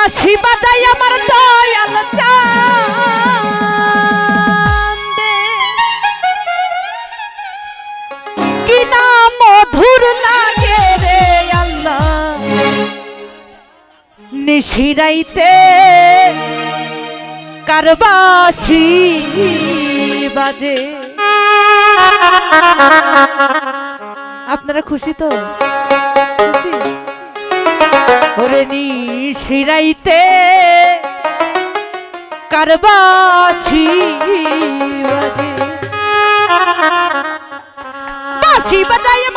বাঁশি বাজাই আমার দয়াল কিনা মধুর লাগে রে আল্লাহ। নিশিরাইতে কারবাসি বাজে। আপনারা খুশি তো? ওরে নিশিরাইতে কারবাসি বাসি বাজাই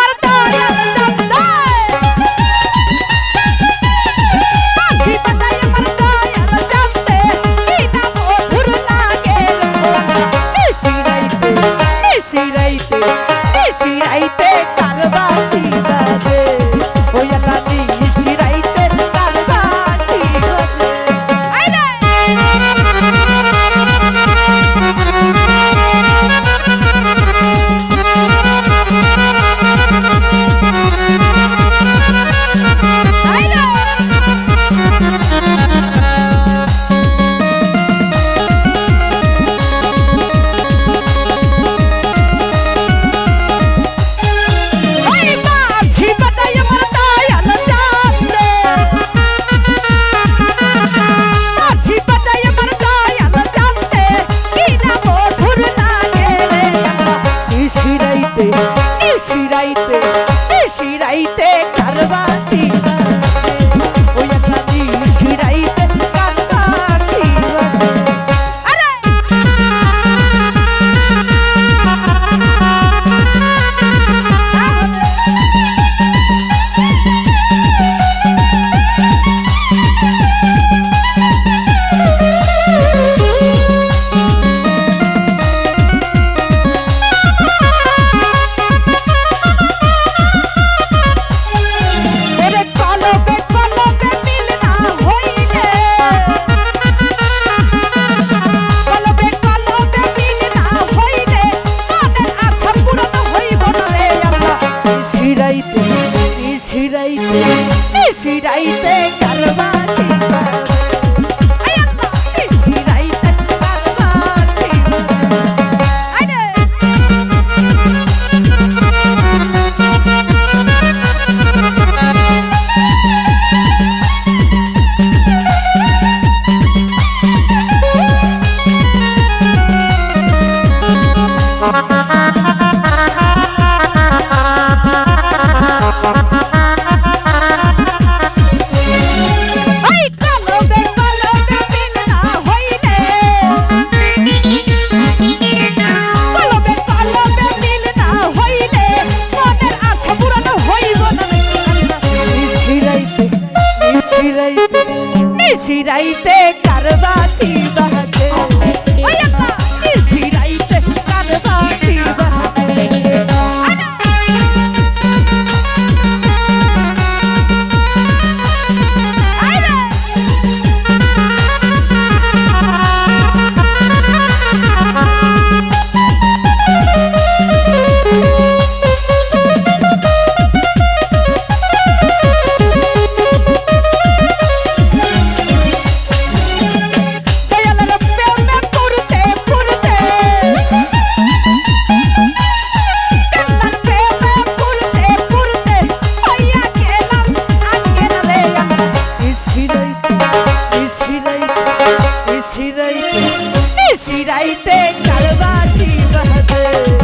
গাইতে কারবাসি বাহাতে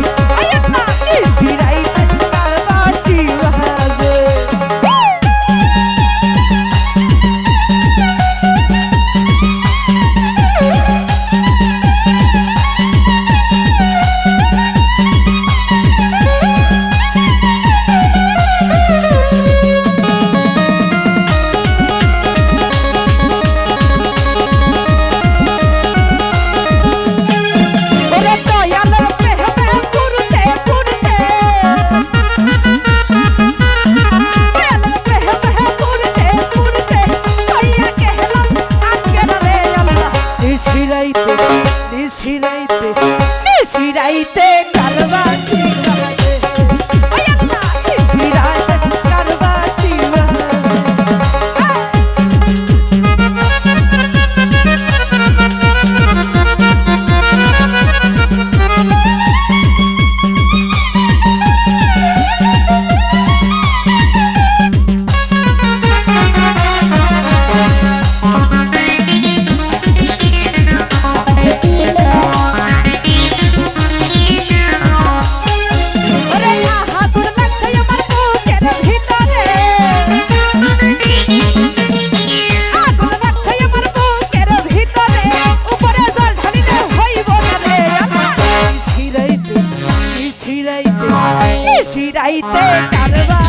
নিশিরাইতে কারবার